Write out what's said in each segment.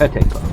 헬테이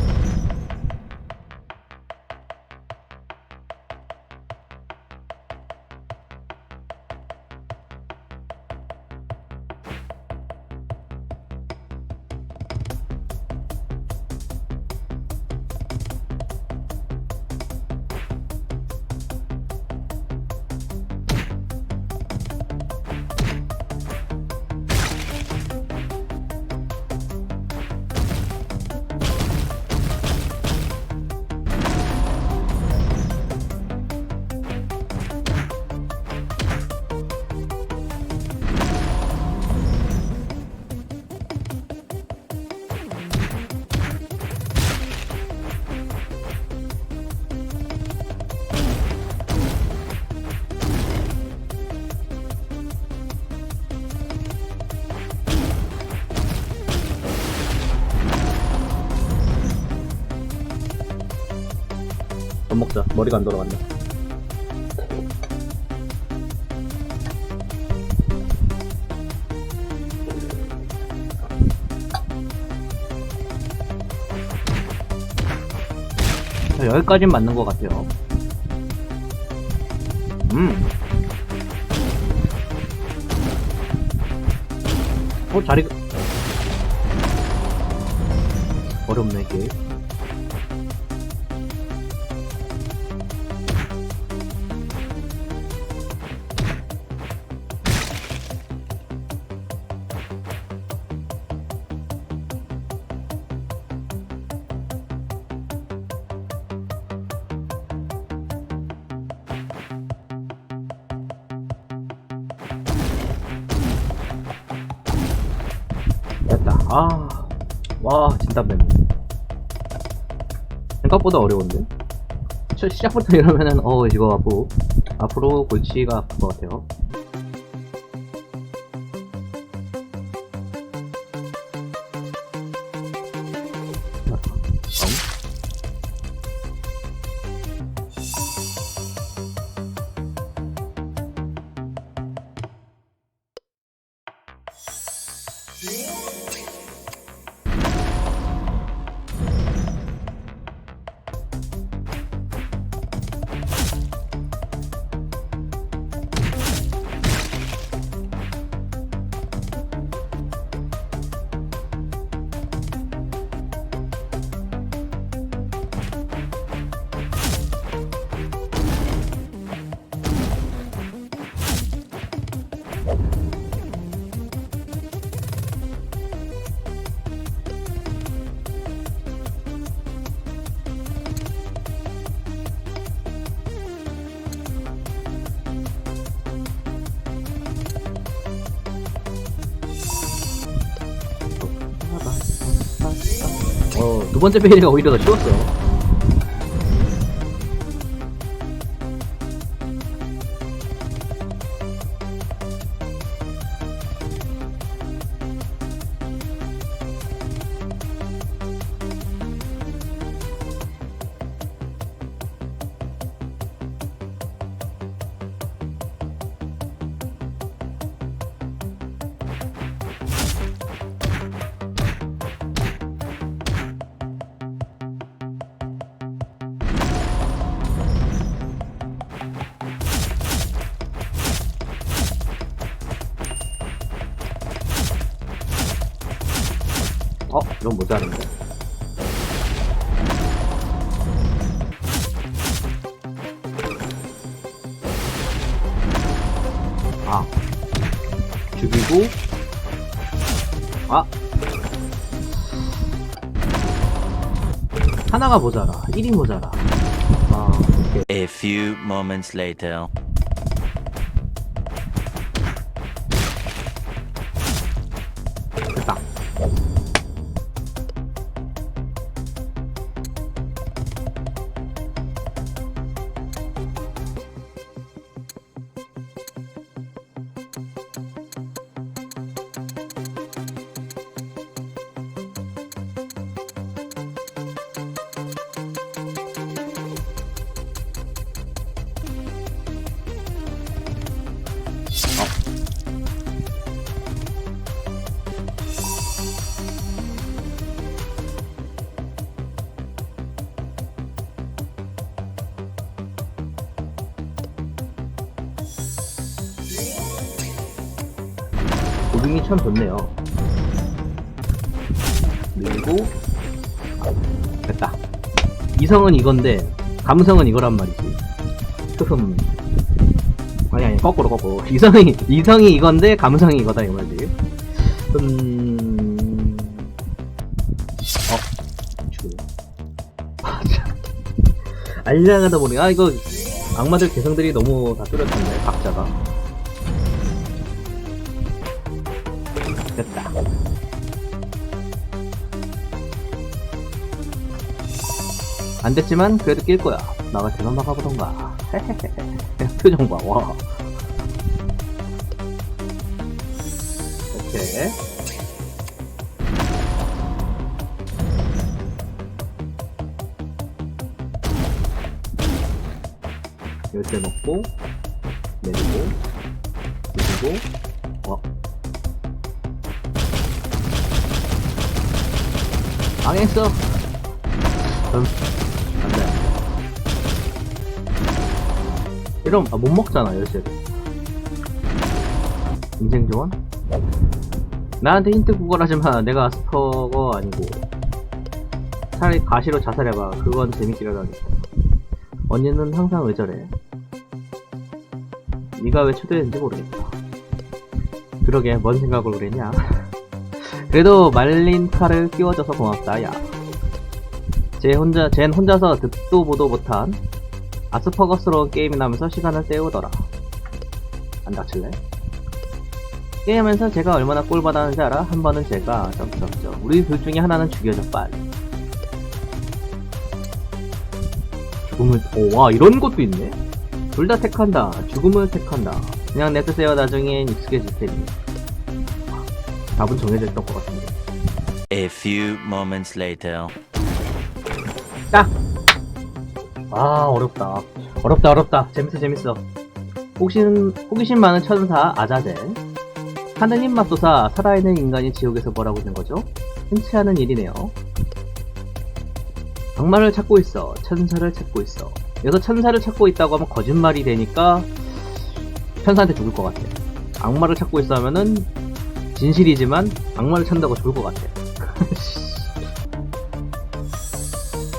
머리가 안 돌아간다. 자, 여기까진 맞는 것 같아요. 음. 어, 자리, 어렵네, 이게. 아, 와, 진짜 맵네. 생각보다 어려운데? 첫 시작부터 이러면은, 어, 이거 뭐, 앞으로 골치가 아플 것 같아요. 번째 페이지가 오히려 더 쉬웠어. 어, 이런 모자른데. 아. 죽이고. 아. 하나가 모자라. 1이 모자라. 아, 오케이. A few moments later. 참 좋네요. 그리고 됐다. 이성은 이건데 감성은 이거란 말이지. 흠. 아니 아니 거꾸로 거꾸로. 이성이 이성이 이건데 감성이 이거다 이 말이지. 음. 어. 죽음. 아, 참. 알려나가다 보니 아 이거 악마들 개성들이 너무 다 뚜렷한데 각자가. 안 됐지만 그래도 낄 거야. 나 같으면 막아보던가. 표정 봐, 와. 오케이. 열쇠 넣고, 내리고, 그리고, 어. 망했어. 음, 이러면, 아, 못 먹잖아, 열쇠를. 인생 조언? 나한테 힌트 구걸하지 마. 내가 아스퍼거 아니고. 차라리 가시로 자살해봐. 그건 재밌기라도 하겠다. 언니는 항상 왜 저래? 네가 왜 초대했는지 모르겠다. 그러게, 뭔 생각으로 그랬냐? 그래도 말린 칼을 끼워줘서 고맙다, 야. 쟤 혼자, 쟨 혼자서 듣도 보도 못한 아스퍼거스러운 게임이 나면서 시간을 때우더라. 안 닥칠래? 게임하면서 제가 얼마나 꼴 받았는지 알아? 한 번은 제가, 점점점. 우리 둘 중에 하나는 죽여줘, 빨리. 죽음을, 오, 와, 이런 것도 있네? 둘 다 택한다. 죽음을 택한다. 그냥 냅두세요. 나중엔 익숙해질 테니. 답은 정해져 있던 것 같은데. A few moments later. 딱! 아, 어렵다. 어렵다, 어렵다. 재밌어, 재밌어. 호기심, 호기심 많은 천사, 아자젤. 하느님 맙소사, 살아있는 인간이 지옥에서 뭐라고 있는 거죠? 흔치 않은 일이네요. 악마를 찾고 있어. 천사를 찾고 있어. 여기서 천사를 찾고 있다고 하면 거짓말이 되니까 천사한테 죽을 것 같아. 악마를 찾고 있어 하면은 진실이지만 악마를 찾는다고 죽을 것 같아.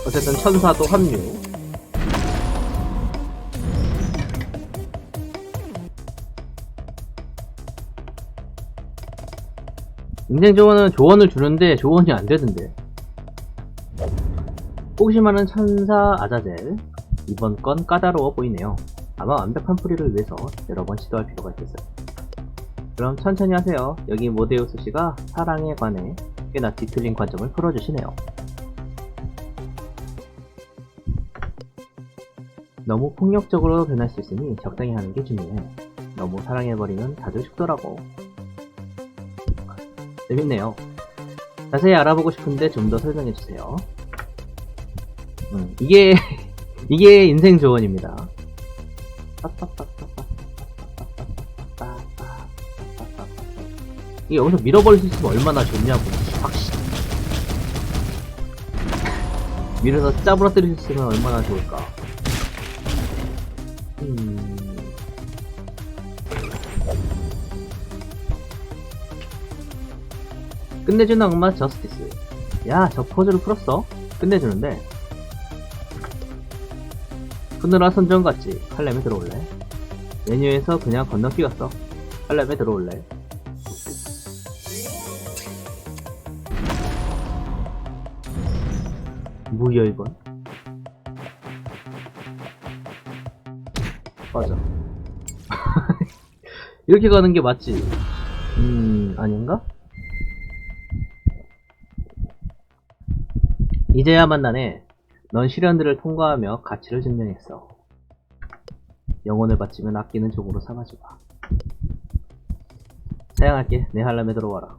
어쨌든 천사도 합류. 인생 조언은 조언을 주는데 조언이 안 되던데. 호기심 많은 천사 아자젤. 이번 건 까다로워 보이네요. 아마 완벽한 풀이를 위해서 여러 번 시도할 필요가 있겠어요. 그럼 천천히 하세요. 여기 모데우스 씨가 사랑에 관해 꽤나 뒤틀린 관점을 풀어주시네요. 너무 폭력적으로 변할 수 있으니 적당히 하는 게 중요해. 너무 사랑해버리면 다들 죽더라고. 재밌네요. 자세히 알아보고 싶은데 좀 더 설명해주세요. 음, 이게, 이게 인생 조언입니다. 이게 여기서 밀어버릴 수 있으면 얼마나 좋냐고. 확실. 밀어서 짜부러뜨릴 수 있으면 얼마나 좋을까. 음. 끝내주는 악마 저스티스. 야, 저 퍼즐을 풀었어. 끝내주는데. 푸느라 선정 같지. 칼렘에 들어올래? 메뉴에서 그냥 건너뛰었어. 칼렘에 들어올래? 뭐야 이건? 맞아. 이렇게 가는 게 맞지? 음, 아닌가? 이제야 만나네. 넌 시련들을 통과하며 가치를 증명했어. 영혼을 바치면 아끼는 종으로 삼아주마. 사양할게. 내 한람에 들어와라.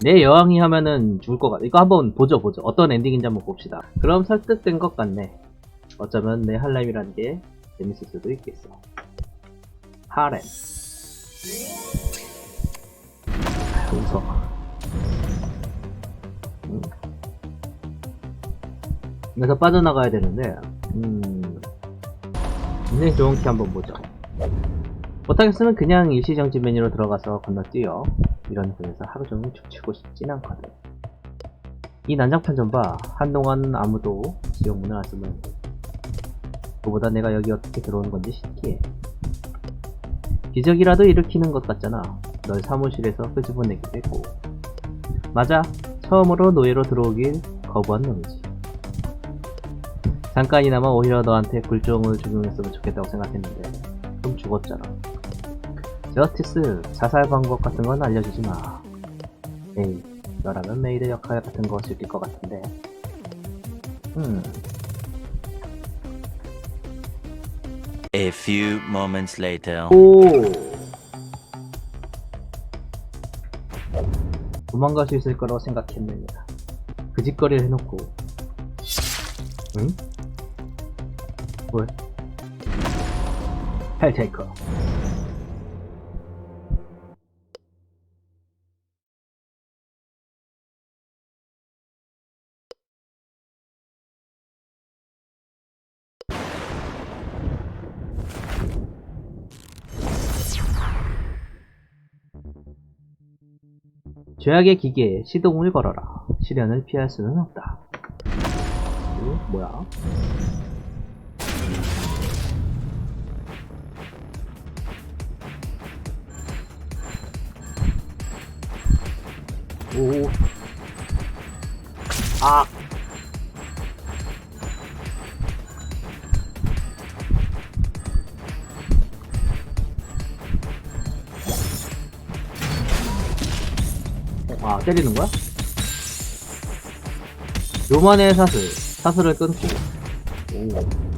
내 여왕이 하면은 죽을 것 같아. 이거 한번 보죠, 보죠. 어떤 엔딩인지 한번 봅시다. 그럼 설득된 것 같네. 어쩌면 내 한람이라는 게 재밌을 수도 있겠어. 하렘. 웃어. 그래서 빠져나가야 되는데, 음. 인생 좋은 키 한번 보죠. 못하겠으면 그냥 일시정지 메뉴로 들어가서 건너뛰어. 이런 곳에서 하루 종일 죽치고 싶진 않거든. 이 난장판 좀 봐. 한동안 아무도 지옥 문을 안 쓰는데. 그보다 내가 여기 어떻게 들어오는 건지 신기해. 기적이라도 일으키는 것 같잖아. 널 사무실에서 끄집어내기도 했고. 맞아. 처음으로 노예로 들어오길 거부한 놈이지. 잠깐이나마 오히려 너한테 굴종을 적용했으면 좋겠다고 생각했는데 좀 죽었잖아. 저스티스, 자살 방법 같은 건 알려주지 마. 에이, 너라면 메이드 역할 같은 거 즐길 것 같은데. 음, A few moments later. 오! 도망갈 수 있을 거라고 생각했느냐. 그 짓거리를 해놓고. 응? 뭘? 헬테이커. 죄악의 기계에 시동을 걸어라. 시련을 피할 수는 없다. 어, 뭐야? 오. 아. 아, 때리는 거야? 요만의 사슬. 사슬을 끊고. 오.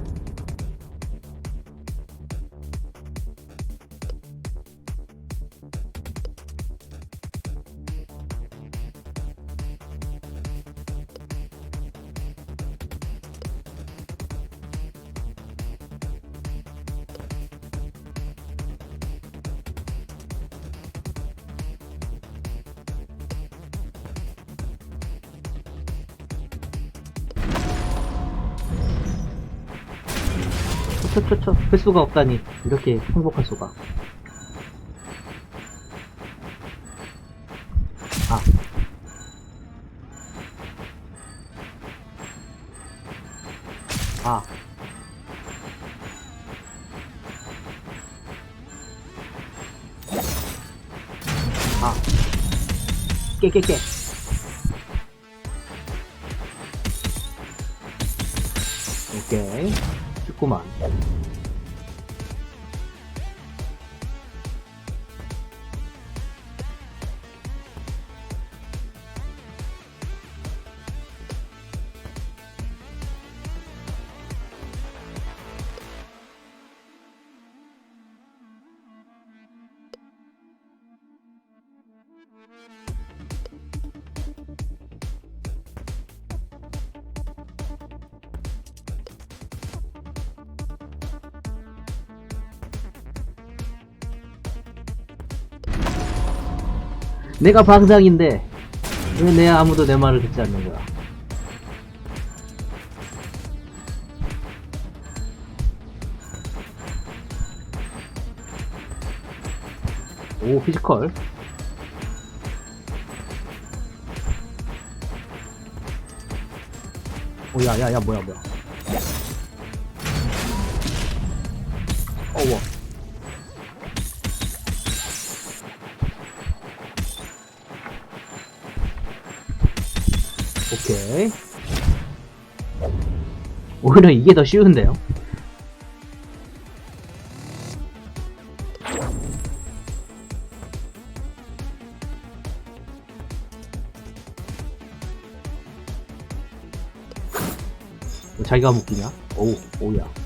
초초초초. 할 수가 없다니. 이렇게 행복할 수가. 아. 아. 아. 깨, 깨, 깨. 죽 내가 방장인데 왜 내 아무도 내 말을 듣지 않는 거야? 오 피지컬. 오야야야 뭐야 뭐야. 어워 오히려 이게 더 쉬운데요? 자기가 묶이냐? 오우, 오우야.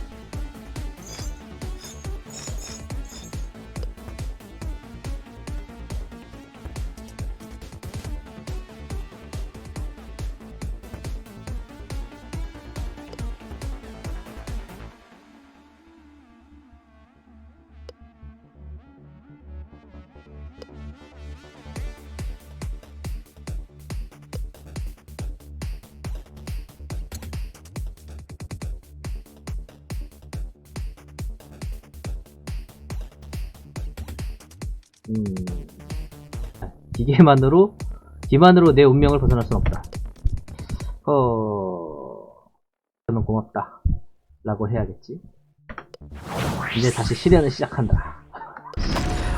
음. 기계만으로 기만으로 내 운명을 벗어날 순 없다. 어, 저는 고맙다. 라고 해야겠지. 이제 다시 시련을 시작한다.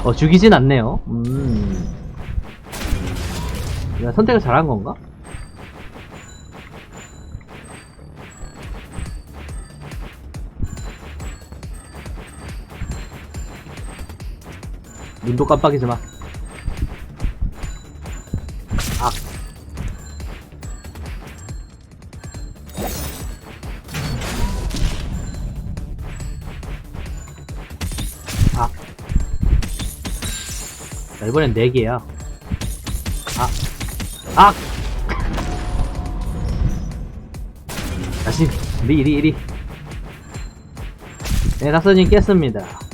어, 죽이진 않네요. 음. 내가 선택을 잘한 건가? 눈도 깜빡이지 마. 아. 아. 자, 이번엔 4개야. 아. 아! 다시, 리, 리, 리. 네, 낙서님 깼습니다.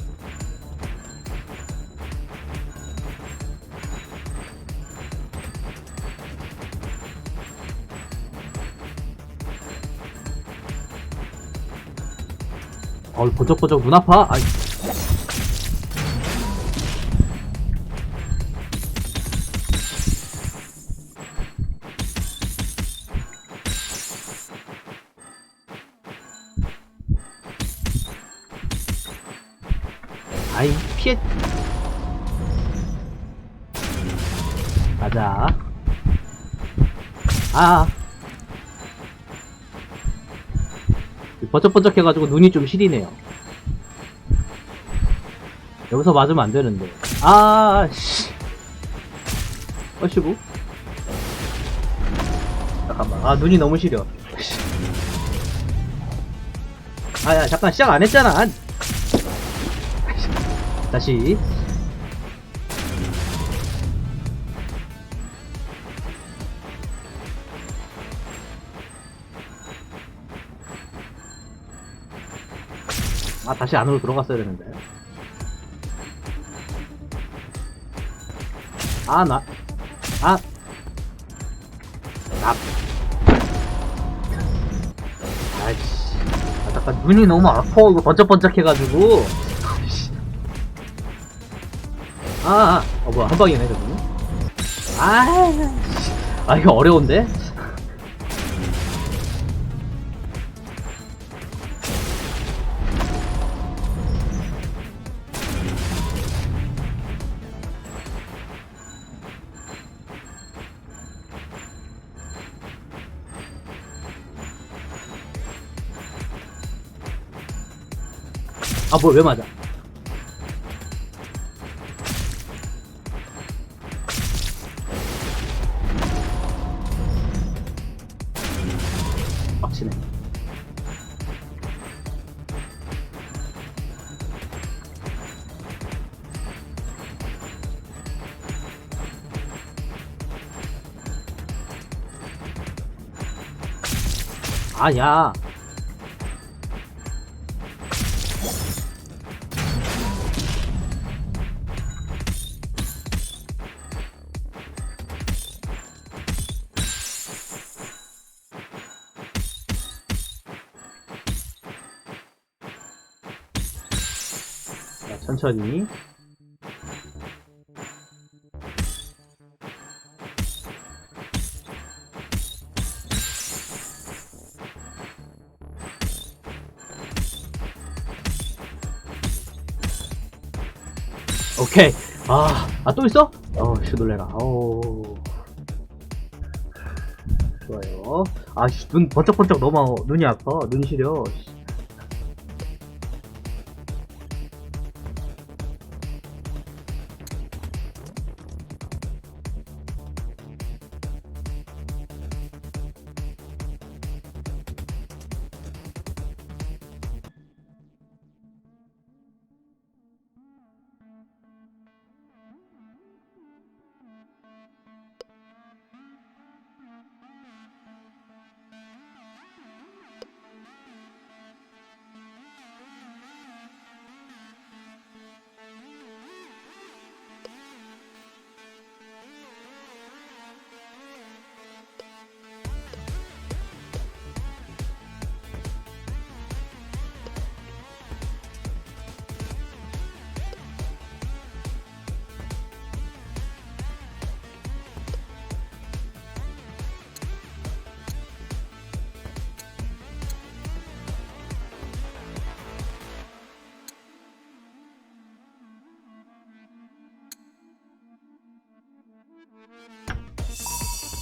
어, 보적보적 눈 아파? 아이. 아이, 피해. 가자. 아. 번쩍번쩍 해가지고 눈이 좀 시리네요. 여기서 맞으면 안 되는데. 아, 씨. 어시구. 잠깐만. 아, 눈이 너무 시려. 씨. 아, 야, 잠깐 시작 안 했잖아. 다시. 아, 다시 안으로 들어갔어야 되는데. 아, 나. 아. 나. 아이씨. 아, 잠깐, 눈이 너무 아파. 이거 번쩍번쩍 해가지고. 아이씨. 아, 아. 어, 뭐야. 한 방이네, 저거. 아, 씨. 아, 이거 어려운데? 아, 뭐, 왜 맞아? 빡치네. 아, 야. 천천히. 오케이. 아, 아, 또 있어? 어, 씨, 놀래라. 어 좋아요. 아, 씨, 눈 번쩍번쩍 너무 눈이 아파. 눈 시려.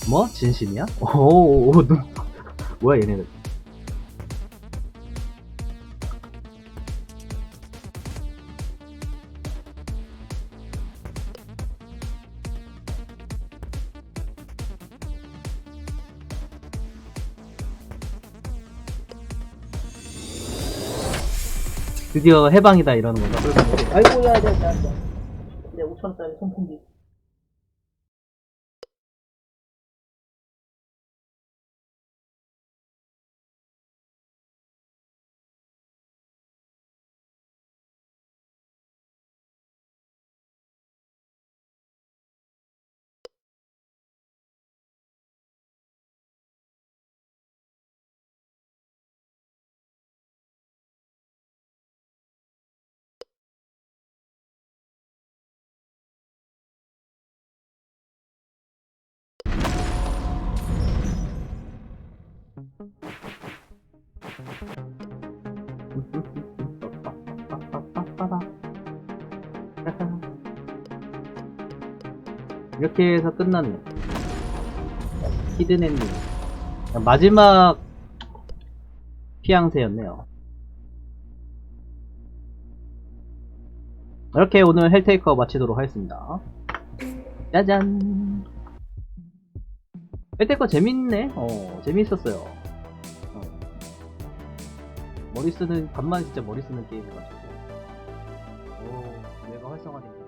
뭐? 진심이야? 오, 오, 눈. 뭐야, 얘네들. 드디어 해방이다 이러는 건가? 아이고, 야, 야, 야, 야. 내 5천원짜리 선풍기. 이렇게 해서 끝났네. 히든엔딩. 마지막 피양새였네요. 이렇게 오늘 헬테이커 마치도록 하겠습니다. 짜잔. 헬테이커 재밌네. 어, 재밌었어요. 어. 머리 쓰는, 간만에 진짜 머리 쓰는 게임 해가지고. 오, 내가 활성화된다.